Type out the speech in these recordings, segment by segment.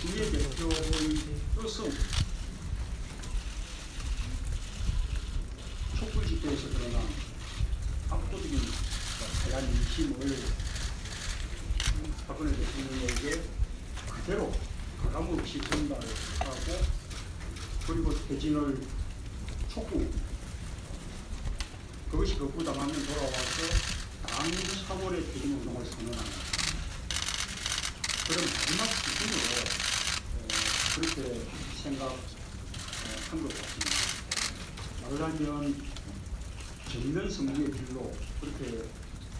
대표의 뜻은 촛불 집회에서 드러난 압도적인 하얀 민심을 박근혜 대통령에게 그대로 가감 없이 전달하고 그리고 퇴진을 촉구 그것이 거부당하면 돌아와서 당 3월의 퇴진 운동을 선언하는 그런 마지막 기준으로 어, 그렇게 생각한 것 같습니다. 말하자면 전면 승리의 길로 그렇게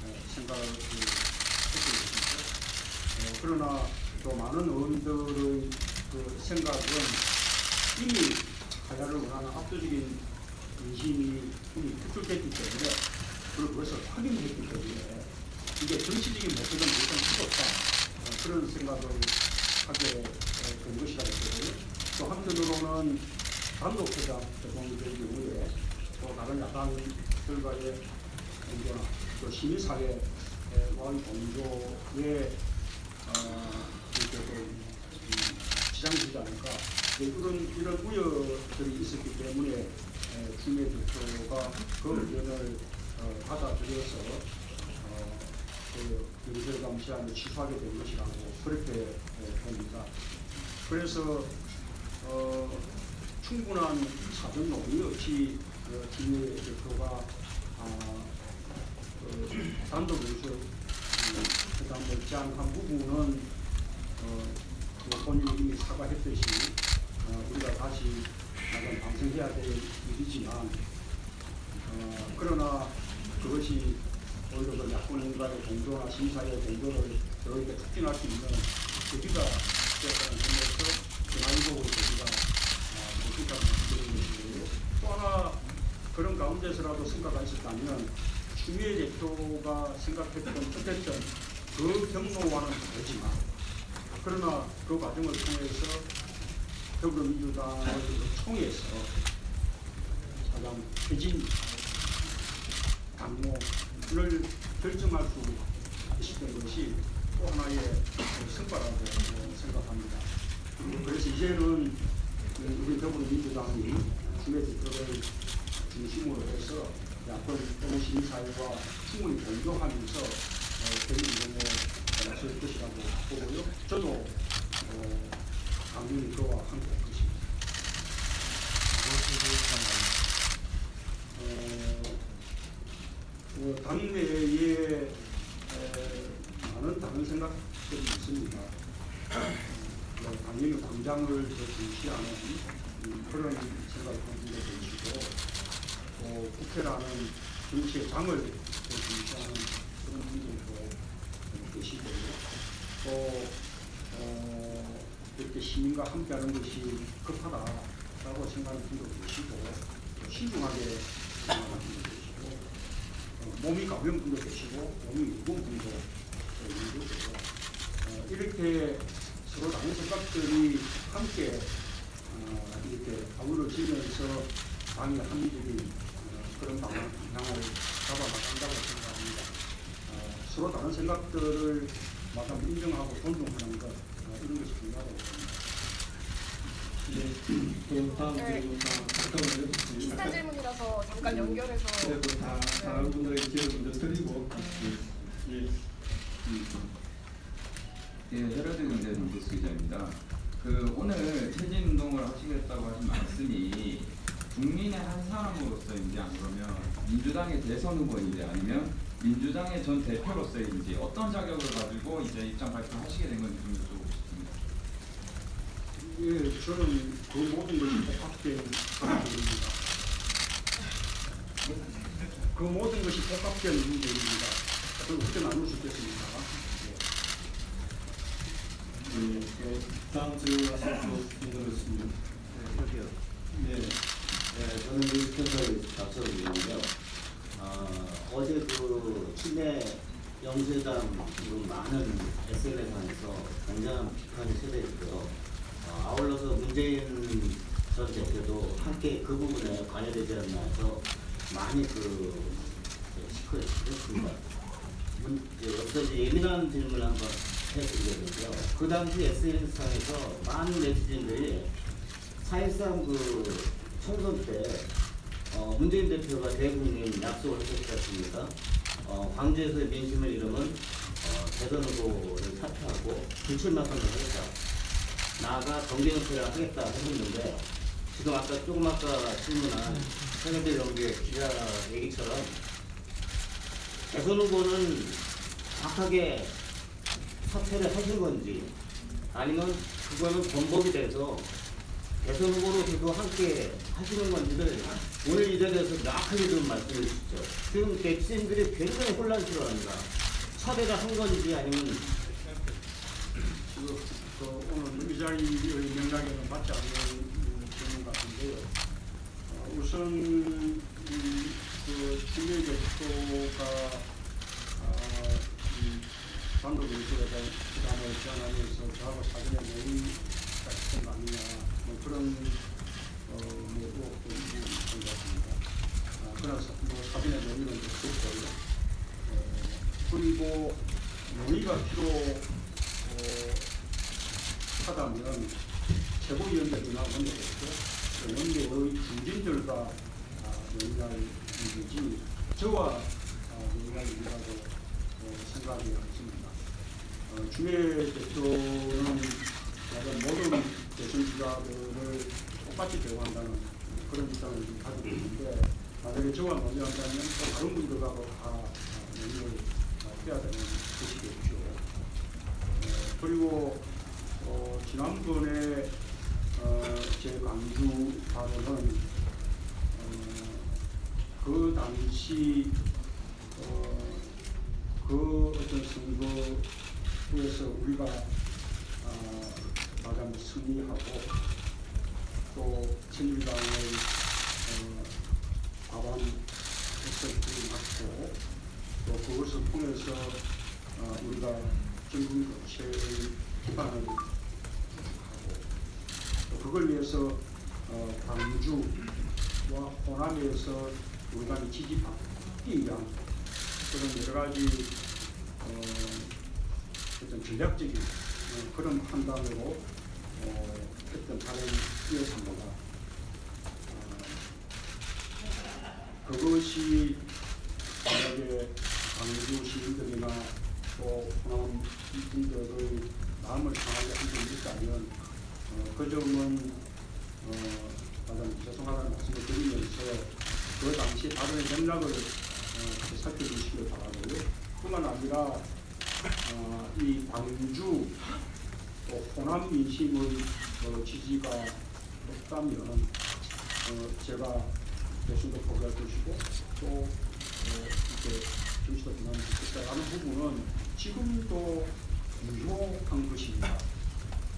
어, 생각을 했고 있습니다. 어, 그러나 또 많은 의원들의 그 생각은 이미 하야를 원하는 압도적인 민심이 이미 구축됐기 때문에 그것을 확인했기 때문에 이게 정치적인 목표는 더 이상 필요 없다 어, 그런 생각을 하게 어, 된 것이라 했거든요. 또 한편으로는 단독회장 대통령의 경우에 또 다른 야당들과의 공조나 또 시민사회와의 공조에 어, 이렇게 또 음, 지장이 되지 않을까 네, 이런 이런 우려들이 있었기 때문에 에, 추미애 대표가 그 의견을 어, 받아들여서 어, 그 연설 감시안을 취소하게 된 것이라고 그렇게 에, 봅니다. 그래서 어, 충분한 사전 논의 없이 어, 추미애 대표가 아, 그 단독 연설 음, 회담을 제안한 부분은 어, 그 본인이 이미 사과했듯이 어, 우리가 다시 나름 반성해야 될 일이지만 어, 그러나 그것이 오히려 그 야권인과의 공조나 심사의 공조를 더 이렇게 촉진할 수 있는 계기가 되었다는 점에서 전화위복으로 계기가 못했다는 말씀드리는. 또 하나 그런 가운데서라도 있었다면 추미애 대표가 생각했던 뜻했던 그 경로와는 다르지만 그러나 그 과정을 통해서 더불어민주당을 통해서 가장 퇴진 당무를 결정할 수 있었던 것이 또 하나의 성과라고 생각합니다. 그래서 이제는 우리 더불어민주당이 추미애 대표를 중심으로 해서 야권 시민사회와 충분히 공조하면서 대립 운동에 나설 것이라고 보고요. 저도 어, 당연히 그와 함께 할 것입니다. 어, 어, 당내에 에, 많은 다른 생각들이 있습니다. 어, 당연히 중시하는 음, 그런 생각을 가지고 계시고 또 국회라는 정치의 장을 더 중시하는 그런 분들도 계시고요. 또 어, 이렇게 시민과 함께하는 것이 급하다라고 생각하는 분도 계시고 또 신중하게 생각하는 분도 계시고 어, 몸이 가벼운 분도 계시고 몸이 무거운 분도 어, 있는 거고 어, 이렇게 서로 다른 생각들이 함께 어, 이렇게 아우러지면서 당의 합리적인 어, 그런 방향, 방향을 잡아나간다고 생각합니다. 어, 서로 다른 생각들을 마땅 인정하고 존중하는 것 어, 이런 것이 중요하다고 봅니다. 네, 그럼 다음 네. 질문 다 잠깐만요. 비슷한 질문이라서 잠깐 연결해서 네, 그럼 다 다른 분들에게 기회를 먼저 드리고 예. 예, 헤러드 경제 정보수 기자입니다. 그 오늘 퇴진 운동을 하시겠다고 하신 말씀이 국민의 한 사람으로서인지 안 그러면 민주당의 대선 후보인지 아니면 민주당의 전 대표로서인지 어떤 자격을 가지고 이제 입장 발표하시게 된 건지 좀 여쭤보고 싶습니다. 예, 저는 그 모든 것이 복합된 문제입니다. 그 모든 것이 복합된 문제입니다. 그걸 어떻게 나눌 수 있겠습니까? 네, 그 다음 질문하실 분들은 있습니다. 네, 네, 저는 뉴스센터에 답변드리는데요. 어, 어제 그 친내 영세당 그 많은 SNS상에서 굉장한 비판이 쏟아졌고요. 어, 아울러서 문재인 전 대표도 함께 그 부분에 관여되지 않나 해서 많이 그 시끄럽습니다. 문- 그 여기서 이제 예민한 질문을 한번 해드리거든요. 그 당시 SNS상에서 많은 네티즌들이 4.13그 총선 때 어, 문재인 대표가 대국민 약속을 했었지 않습니까? 어, 광주에서의 민심을 잃으면 어, 대선 후보를 사퇴하고 불출마 선언하겠다. 나아가 정계연패를 하겠다 했었는데 지금 아까 조금 아까 질문한 세계대 연구의 기자 얘기처럼 대선 후보는 정확하게 사퇴를 하신 건지 아니면 그거는 번복이 돼서 대선 후보로 계속 함께 하시는 건지를 오늘 이 자리에서 명확하게 좀 말씀해 주시죠. 지금 네티즌들이 굉장히 혼란스러워합니다. 차별을 한 건지 아니면 지금 그 오늘 이 자리의 맥락에는 맞지 않는 음, 질문 같은데요. 어, 우선 음, 그 어, 이 단독 의술에다 부담을 제안하면서 저하고 사전에 모임 같은 거 아니냐 뭐 그런 어, 뭐 의혹도 있는 것 같습니다. 아, 그래서 뭐 사전에 모임은 없고요. 어, 그리고 논의가 필요 어, 하다면 최고위원들이나 원내대표, 또 원내의 중진들과 아, 논의할 문제지 저와 아, 논의할 문제라고 어, 생각이 없습니다. 어, 주례 대표는 약간 모든 대선 주자들을 똑같이 대우한다는 그런 입장을 좀 가지고 있는데 만약에 저와 논의한다면 또 다른 분들하고 다 아, 논의를 아, 해야 되는 것이겠죠. 어, 그리고 어, 지난번에 어, 제 강주 발언은 어, 그 당시 어, 그 어떤 선거에서 우리가 어, 가장 승리하고 또 친일당의 어, 과반 혜택을 맞고 또 그것을 통해서 어, 우리가 정부 교체의 기반을 하고 또 그걸 위해서 어, 광주와 호남에서 우리가 지지받기 위한 그런 여러 가지 어, 어떤 전략적인 어, 그런 판단으로 어, 했던 발언이었습니다. 어, 그것이 만약에 광주 시민들이나 또 호남 분들의 마음을 상하게 한 점이 있다면 어, 그 점은 어, 죄송하다는 말씀을 드리면서 그 당시 발언의 맥락을 어, 살펴주시길 바라고요. 뿐만 아니라 어, 이 광주 또 호남 민심의 어, 지지가 없다면 어, 제가 대선도 포기할 것이고 또 어, 정치도 비난을 듣겠다라는 부분은 지금도 유효한 것입니다.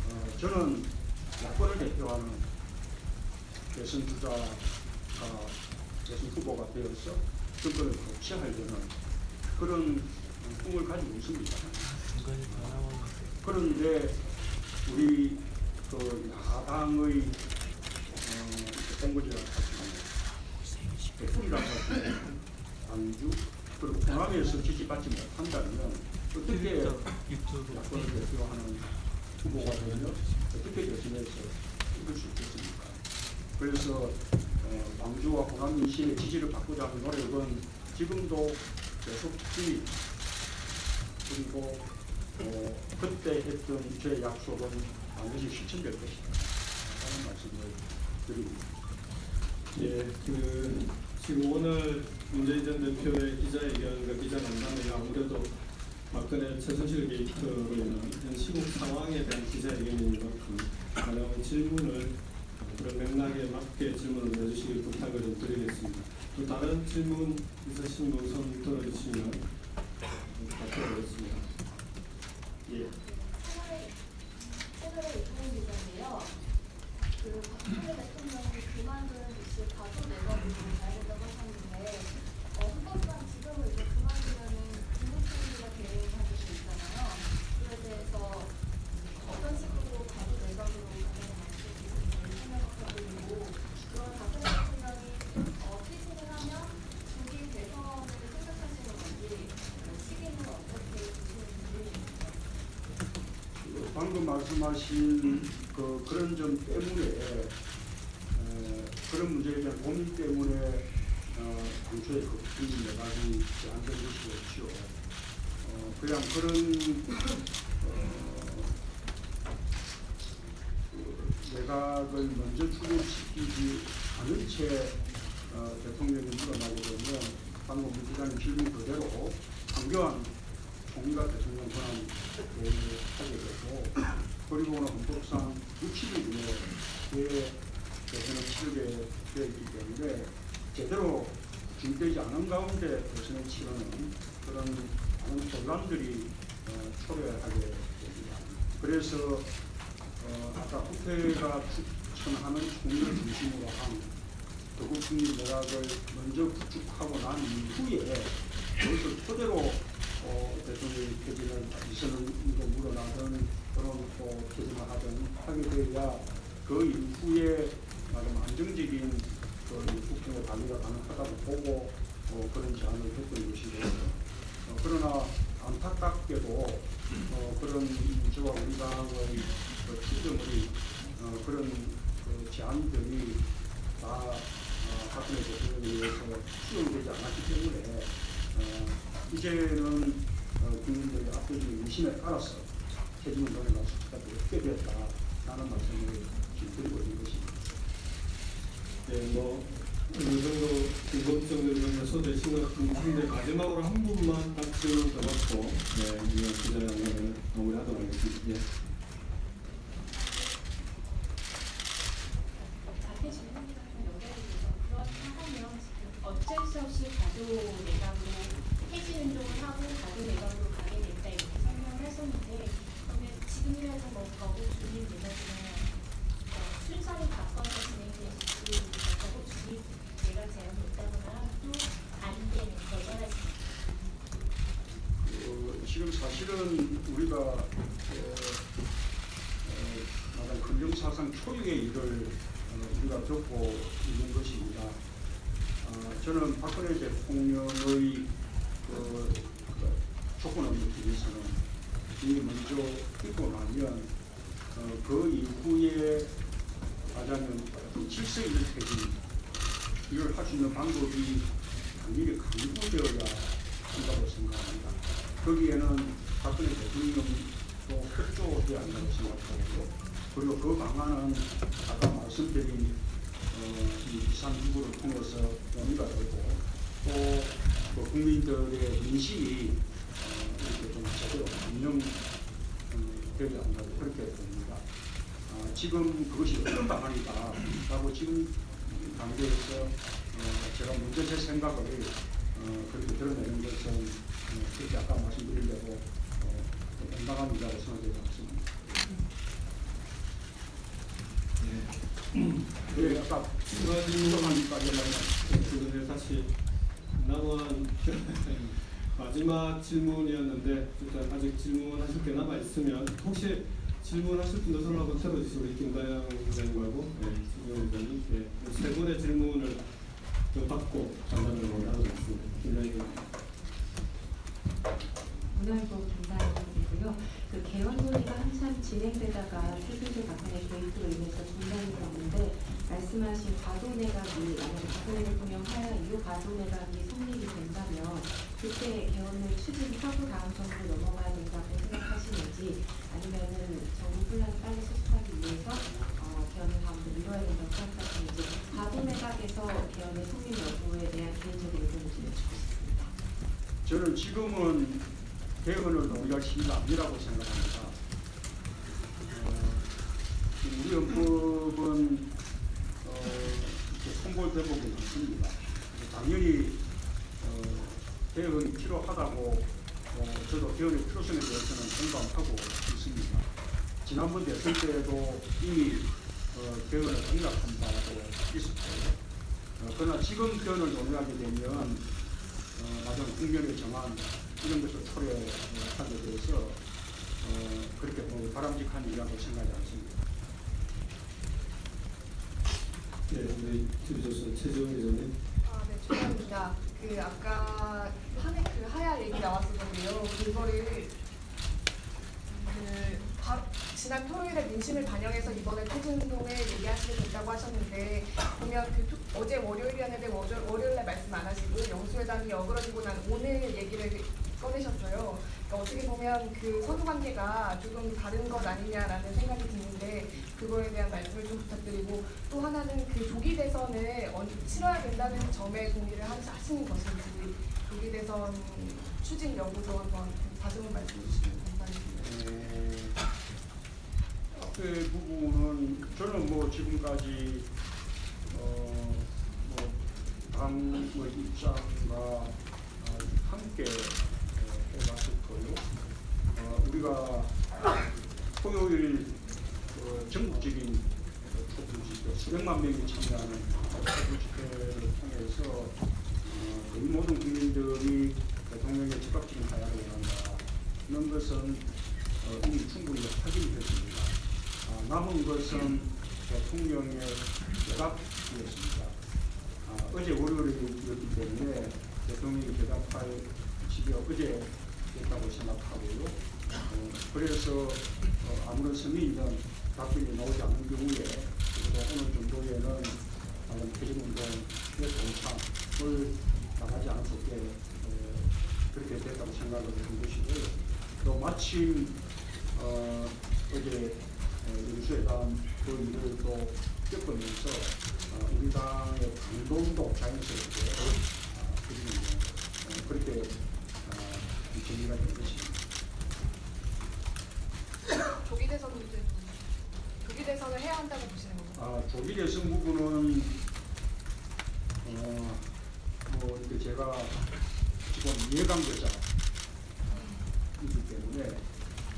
어, 저는 야권을 대표하는 대선 주자가 대선 후보가 되어서 정권을 교체하려는 그런 꿈을 가지고 있습니다. 그런데 우리 그 야당의 어, 땡거지라고 하시는 대풀이라고 하시는 광주 그리고 호남에서 지지받지 못한다면 어떻게 야권을 대표하는 후보가 되면 어떻게 대선에서 이길 수 있겠습니까? 그래서 어, 광주와 호남 민심의 지지를 바꾸자 하는 노력은 지금도 계속 중입니다. 그리고 어, 그때 했던 제 약속은 반드시 실천될 것이다. 라는 말씀을 드립니다. 예, 그 지금 오늘 문재인 전 대표의 기자회견과 기자간담회 아무래도 박근혜 최순실 게이트로 인한 현 시국 상황에 대한 기자회견인 만큼 가능한 질문을 그런 맥락에 맞게 질문을 내주시길 부탁을 좀 드리겠습니다. 또 다른 질문 있으신 분 손 들어주시면 받도록하겠습니다. 예. 그 박근혜 대통령이 그만둔 그 가족 내각으로 가야 된다고 하셨는데 어, 헌법상 지금은 이제 국무총리가 대행하게 돼 있잖아요. 그에 대해서 어떤 식으로 가족 내각으로 가는 방식이 생각하고 있고 그런 박근혜 대통령이 어, 퇴진을 하면 조기 대선을 생각하시는 건지 방금 말씀하신 그 그런 점 때문에 에, 그런 문제에 대한 고민 때문에 어, 당초에 그 국민 내각이 안된 것이었죠. 어, 그냥 그런 어, 그 내각을 먼저 출범시키지 않은 채 어, 대통령이 물러나게 되면 방금 부장님 질문 그대로 강경한 총리가 대통령 권한 대행을 하게 되고 그리고는 헌법상 60일 이내에 대선을 치르게 되어 있기 때문에 제대로 준비되지 않은 가운데 대선을 치르는 그런 많은 혼란들이 어, 초래하게 됩니다. 그래서 어, 아까 국회가 추천하는 총리를 중심으로 한 국민 내각을 먼저 구축하고 난 이후에 그것을 토대로 어, 대통령이 이선을 이거 물어나든 그런 또 퇴진을 하든 하게 되어야 그 이후에 나름 안정적인 그 국정의 관리가 가능하다고 보고 어, 그런 제안을 했던 것이고 어, 그러나 안타깝게도 어, 그런 저와 우리 당의 그 추정의 어, 그런 그 제안들이 다 어, 박근혜 대통령에 의해서 수용되지 않았기 때문에 어, 이제는 어, 국민들의 압도적인 민심에 따라서 퇴진운동에 나설 수밖에 없게 되었다라는 말씀을 드리고 있는 것입니다. 네, 뭐 어느 정도 궁금증을 소되신 것 같은데 마지막으로 한 분만 딱 질문 더 받고 네, 이번 기자회견을 마무리하도록 하겠습니다. 예. 자퇴 질문이랑 좀 연결이 돼서 그렇다면 지금 어쩔 수 없이 가도 내각으로 해지 운동을 하고 가도 내각으로 가게 됐다 이렇게 설명을 하셨는데 그러면 지금이라도 뭐 거부 중인 내각이나 어, 순서를 바꿔서 진행될지 거부 중인 내각 제안이 있다거나 또 아닌데는 거절하시는 어, 지금 사실은 우리가 어, 어, 금융사상 초유의 일을 어, 우리가 겪고 있는 것입니다. 어, 저는 박근혜 대통령의 그, 그 조건 없는 기에서는 이미 먼저 있고 나면 어, 그 이후에 하자면 질서 있는 퇴진 이걸 할 수 있는 방법이 당연히 강구되어야 한다고 생각합니다. 거기에는 박근혜 대통령도 협조돼야 한다고 생각하고 그리고 그 방안은 아까 말씀드린 어, 이 비상기구를 통해서 논의가 되고 또 그 국민들의 인식이 어, 이렇게 좀 제대로 반영되지 않는다고 그렇게 봅니다. 아, 지금 그것이 어떤 방안이다라고 지금 단계에서 어, 제가 먼저 제 생각을 어, 그렇게 드러내는 것은 어, 그렇게 아까 말씀드린 대로 어, 온당한 일이라고 생각되지 않습니다. 네, 아까 추가 질문 수정하니까 연락이 그런데 사실 남은 마지막 질문이었는데 일단 아직 질문하실 게 남아 있으면 혹시 질문하실 분들 손을 한번 들어주시고 우리 김가영 기자님하고 네, 김경 기자님 네, 세 분의 질문을 좀 받고 판단을 하도록 하겠습니다. 김가영 기자님. 문화일보 김다 현이고요. 그 개헌 논의가 한참 진행되다가 최순실 박근혜 개입으로 인해서 중단이 됐는데 말씀하신 과도 내각이 만약 박근혜 대통령 하야 이후 과도 내각이 성립이 된다면 그때 개헌을 추진하고 다음 정부로 넘어가야 된다고 생각하시는지 아니면은 정부 분란을 빨리 수습하기 위해서 어, 개헌을 다음으로 미뤄야 된다고 생각하시는지 과도 내각에서 개헌의 성립 여부에 대한 개인적인 의견을 좀 여쭙고 싶습니다. 저는 지금은 논의할 시기가 아니라고 생각합니다. 어, 우리 헌법은 어, 통보 대목이 많습니다. 당연히 어, 개헌이 필요하다고 어, 저도 개헌의 필요성에 대해서는 공감하고 있습니다. 지난번 대선 때에도 이미 어, 개헌을 생각한 바도 있었고요. 어, 그러나 지금 개헌을 논의하게 되면 어, 나중 국면에 정한 이런 것을 초래하게 돼서 어, 그렇게 뭐 바람직한 일이라고 생각하지 않습니다. 네, 우리 TV조선 최지원 기자님. 아, 네, 죄송합니다. 그 아까 한해 그 하야 얘기 나왔었는데요. 그거를 그 바, 지난 토요일에 민심을 반영해서 이번에 퇴진운동에 얘기하시게 됐다고 하셨는데 보면 그 토- 어제 월요일이었는데 월요, 월요일날 말씀 안 하시고 영수회담이 어그러지고 난 오늘 얘기를 꺼내셨어요. 그러니까 어떻게 보면 그 선후 관계가 조금 다른 것 아니냐라는 생각이 드는데 그거에 대한 말씀을 좀 부탁드리고 또 하나는 그 조기 대선을 언- 치러야 된다는 점에 동의를 하- 하시는 것인지 조기 대선 추진 여부도 한번 한번 말씀해 주시면 감사하겠습니다. 어, 앞에 부분은 저는 뭐 지금까지 어, 어뭐당의 입장과 어, 함께 어, 해왔었고요. 어, 우리가 토요일 어, 전국적인 어, 촛불 집회 수백만 명이 참여하는 촛불 집회를 통해서 어, 우리 모든 국민들이 대통령의 즉각적인 하야를 원한다는 것은 어, 이미 충분히 확인됐습니다. 아, 남은 것은 대통령의 대답이었습니다. 아, 어제 월요일이었기 때문에 대통령이 대답할 시기가 어제 됐다고 생각하고요. 어, 그래서 어, 아무런 있는 답변이 나오지 않는 경우에 오늘 정도에는 퇴진운동의 동참을 나가지 에, 그렇게 됐다고 생각을 한 것이고요. 또 마침 어, 어제 윤수회담 그 일을 또 겪으면서 어, 우리 당의 강동도 자연스럽게 어, 그렇게 어, 정리가 된 것입니다. 조기 대선 문제 조기 대선을 해야 한다고 보시는 건가요? 아, 조기 대선 부분은 어, 뭐 이렇게 제가 지금 예감되자 이기 때문에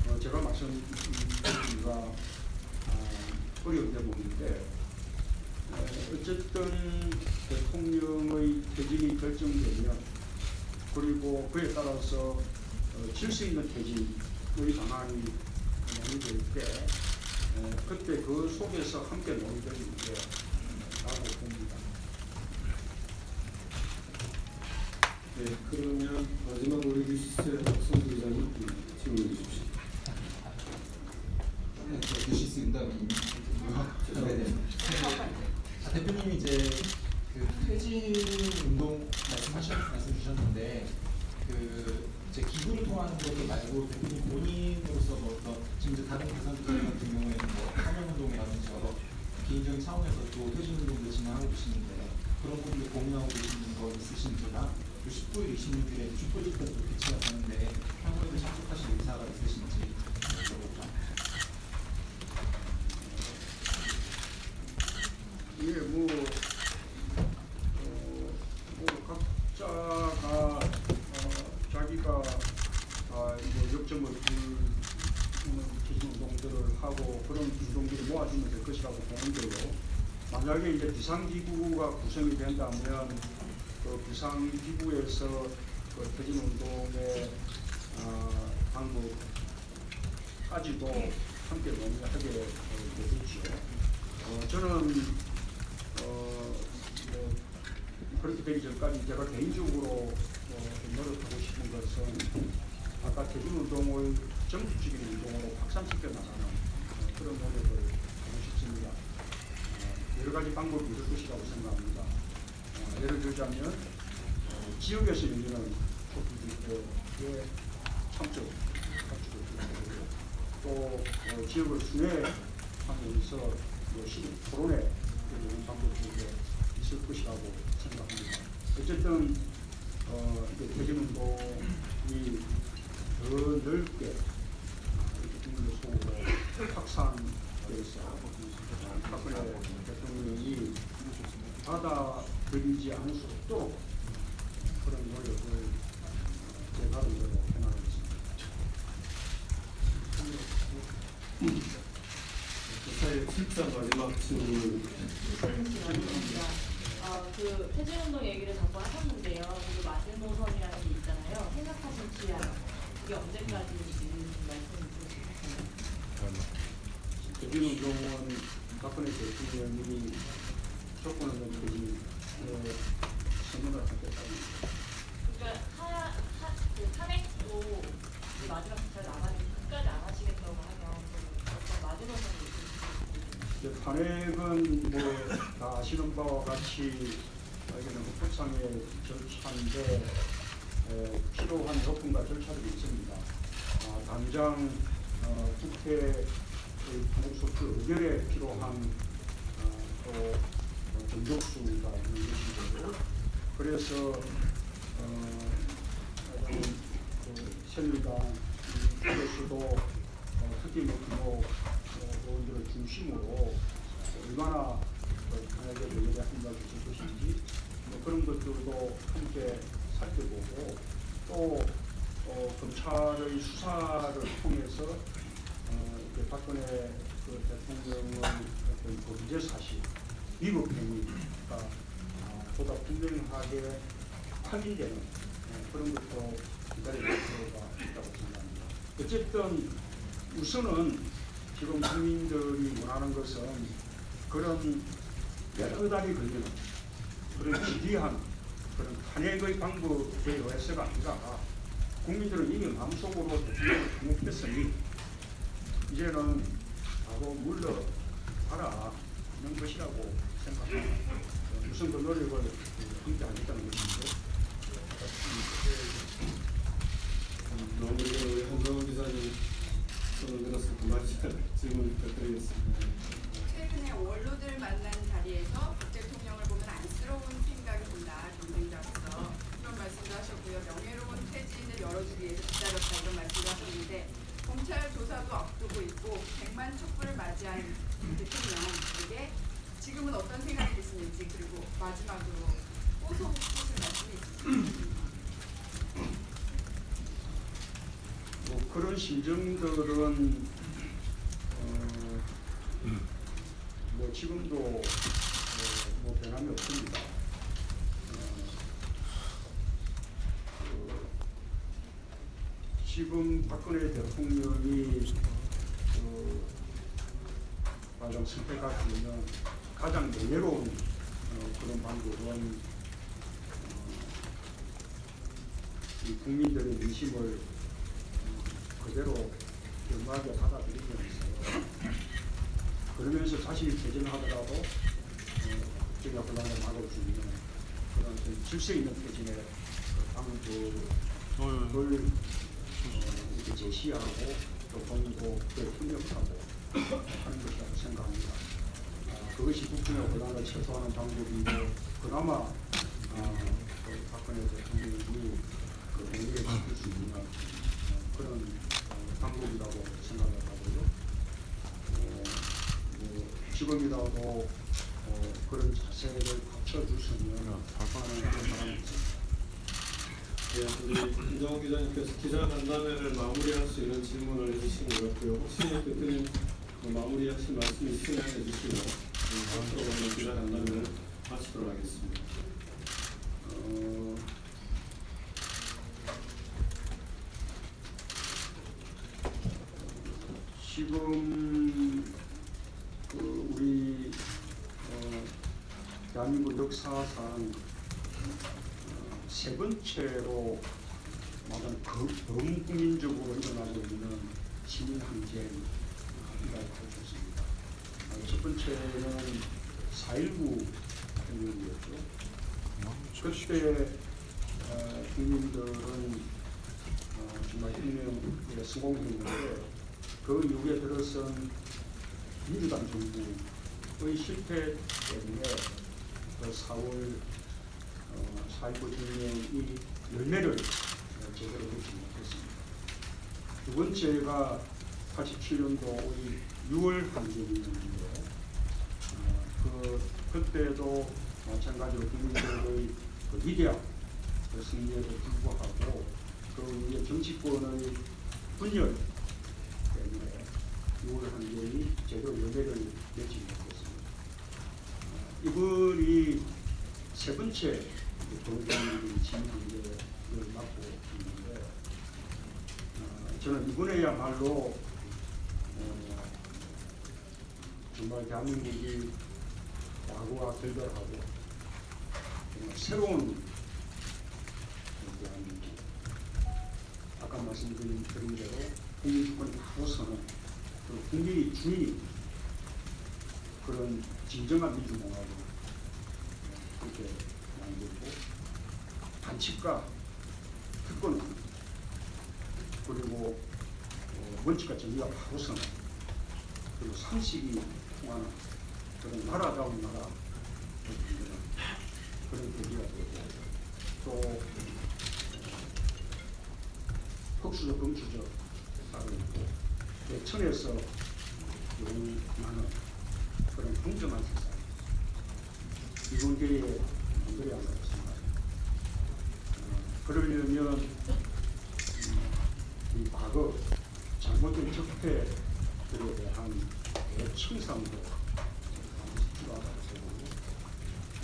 어, 제가 말씀드리기가 아, 어려운 대목인데 어, 어쨌든 대통령의 퇴진이 결정되면 그리고 그에 따라서 어, 질수 있는 퇴진의 방안이 논의될 때 에, 그때 그 속에서 함께 논의될 문제라고 봅니다. 네, 그러면 마지막으로 유시스 박성수 기자님 질문해 주십시오. 네, 저 유시스입니다. 네네. 자, 대표님이 이제 그 퇴진 운동 말씀하셨 말씀 주셨는데 그 이제 기구를 통하는 것 말고 대표님 본인으로서 뭐 어떤 지금 이제 다른 대선주들 같은 경우에는 뭐 서명 운동이라든지 여러 개인적인 차원에서 또 퇴진 운동도 진행하고 계시는데 그런 부분들 고민하고 계시는 거 있으신지나 그 19일, 26일에 촛불 집회도 개최가 되는데 향후에도 참석하실 의사가 있으신지 여쭤볼까. 이게 뭐, 어, 뭐 각자가 어, 자기가 아, 이제 역점을 두는 기준 운동들을 하고 그런 운동들을 모아주면 될 것이라고 보는데요. 만약에 이제 비상기구가 구성이 된다면 그 비상기구에서 그 퇴진 운동의 어, 방법까지도 함께 논의하게 어, 되겠죠. 어, 저는 어, 뭐 그렇게 되기 전까지 제가 개인적으로 노력하고 싶은 것은 아까 대중운동을 전국적인 운동으로 확산시켜 나가는 어, 그런 노력을 하고 싶습니다. 어, 여러 가지 방법이 있을 것이라고 생각합니다. 어, 예를 들자면 어, 지역에서 열리는 촛불집회에 참석하시고 있고요. 또 어, 지역을 순회하면서 뭐 시민 토론회 이런 방법들이 있을 것이라고 생각합니다. 어쨌든 어, 이제 대전운동이 더 넓게 이렇게 국민의 속으로 확산돼서 박근혜 대통령이 받아들이지 않을 수 없도록 그런 노력을 제 나름대로 해나가겠습니다. 사회 진짜 마지막 질문 어, 그 퇴진운동 얘기를 자꾸 하셨는데요. 그 마지노선이라는 게 있잖아요. 생각하신 기한 그게 언제까지인지 좀 말씀 주시면 대전운동은 박근혜 대통령이 조건 없는 퇴진에 선언을 하겠다는 그러니까 하, 하, 그 탄핵도 이 마지막 주차를 나가니 끝까지 안 하시겠다고 하면 그 탄핵은 뭐 다 아시는 바와 같이 헌법상의 절차인데 에, 필요한 요건과 절차들이 있습니다. 아, 당장 어, 국회의 탄핵소추 의결에 필요한 어, 또 어, 정족수가 있는 것이고 그래서 어, 그 새누리당 쪽에서도 어, 특히 뭐 어, 의원들을 중심으로 얼마나 그 탄핵에 의결에 한다고 줄 것인지 뭐 그런 것들도 함께 살펴보고 또 어, 검찰의 수사를 통해서 어, 그 박근혜 그 대통령의 어떤 범죄 사실, 위법 행위가 아, 보다 분명하게 확인되는 어, 그런 것도 기다릴 필요가 있다고 생각합니다. 어쨌든 우선은 지금 국민들이 원하는 것은 그런 여러 달이 걸리는 그런 지리한 그런 탄핵의 방법에 의해서가 아니라 국민들은 이미 마음속으로 대통령을 통했으니 이제는 바로 물러가라는 것이라고 생각합니다. 무슨 그 노력을 함께 하겠다는 것인데 마무리로 우리 한정원 기자님 손을 들어서 그 말씀 질문 부탁드리겠습니다. 최근에 원로들 만난 자리에서 박 대통령을 보면 안쓰러운 생각이 든다 경쟁자로서 이런 하셨고요 명예로운 퇴진을 열어주기 위해서 기다렸다 이런 말씀도 하셨는데 검찰 조사도 앞두고 있고 100만 촛불을 맞이한 대통령에게 지금은 어떤 생각이 드시는지 그리고 마지막으로 호소 하실 말씀이 있으신지 뭐 그런 심정들은 어, 뭐 지금도 어, 뭐 변함이 없습니다. 어, 그 지금 박근혜 대통령이 그 가장 있는 가장 명예로운 어, 그런 방법은 어, 이 국민들의 민심을 어, 그대로 겸하게 받아들이면서 그러면서 자신이 퇴진하더라도 어, 막을 수 있는 그런 질서 있는 퇴진의 그 방법을 어, 이렇게 제시하고 또 그에 협력하고 하는 것이라고 생각합니다. 아, 그것이 국정의 혼란을 최소화하는 방법이고 그나마 아, 그 박근혜 대통령이 그 행위에 지킬 수 있는 어, 그런 어, 방법이라고 생각을 하고요. 어, 뭐 지금이라도 어, 그런 자세를 갖춰주시면 하는 그런 바람입니다. 예, 우리 한정원 기자님께서 기자 간담회를 마무리할 수 있는 질문을 해주신 것 같고요. 혹시 대표님 그 마무리하실 말씀 있으면 해주시고 음, 앞으로 오늘 기자 간담회를 마치도록 하겠습니다. 어, 지금 그 우리 어, 대한민국 역사상 어, 세 번째로 말하는 범국민적으로 일어나고 있는 시민 항쟁이라고 할수 있습니다. 어, 첫 번째는 4.19 행동이었죠. 그때 어, 국민들은 어, 정말 혁명에 성공했는데 그 이후에 들어선 민주당 정부의 실패 때문에 그 4월 어, 4.19 혁명이 열매를 어, 제대로 놓지 못했습니다. 두 번째가 87년도의 6월 항쟁이었는데 어, 그 그때도 마찬가지로 국민들의 그 위대한 그 승리에도 불구하고 그 이후에 정치권의 분열 때문에 6월 항쟁이 제대로 열매를 맺지 못했습니다. 어, 이번이 세 번째 동국민적인 진문제를 맡고 있는데 어, 저는 이번에야말로 어, 정말 대한민국이 과거와 결별하고 새로운 대한민국 아까 말씀드린 드린 대로 국민주권이 바로 서는 그 국민이 주인 그런 진정한 민주공화국 그렇게 만들고 반칙과 특권을 그리고 어, 원칙과 정의가 바로 서는 그리고 상식이 통하는 그런 나라다운 나라 그런 계기가 되고 또 흑수저 금수저 따로 있고 대천에서 용하는 그런 공정한 세상. 이분들이 그러려면 음, 이 과거 잘못된 적폐들에 대한 반드시 필요하다고 생각하고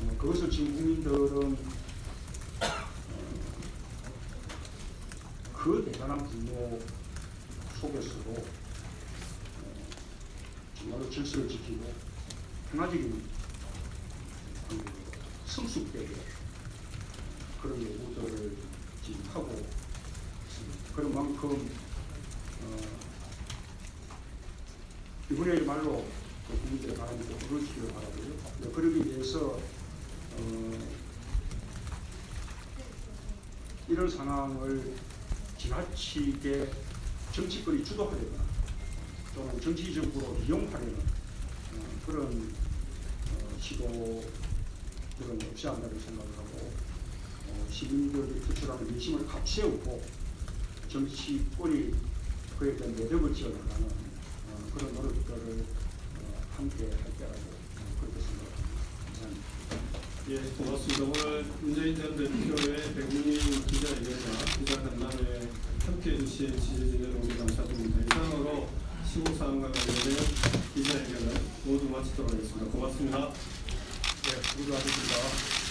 어, 그것을 지금 국민들은 어, 그 대단한 분노 속에서도 어, 정말로 질서를 지키고 평화적인 관계로 성숙되게 그런 요구들을 지금 하고 있습니다. 그런 만큼 어, 이번에 말로 그 국민들의 바람이 좀 이루어지기를 바라고요. 네, 그러기 위해서 어, 이런 상황을 지나치게 정치권이 주도하려거나 또는 정치적으로 이용하려는 어, 그런 어, 시도 들은 없이 한다고 생각을 하고 어, 시민들이 표출하는 민심을 감세우고 정치권이 그에 대한 매듭을 지어나가는 어, 그런 노력들을 어, 함께 할 때라고 어, 그렇게 생각합니다. 감사합니다. 예, 고맙습니다. 오늘 문재인 전 대표의 백문인 기자회견과 기자간담회 함께해 주신 지지진 여러분 감사드립니다. 이상으로 시국상황과 관련된 기자회견을 모두 마치도록 하겠습니다. 고맙습니다. 네, 수고하셨습니다.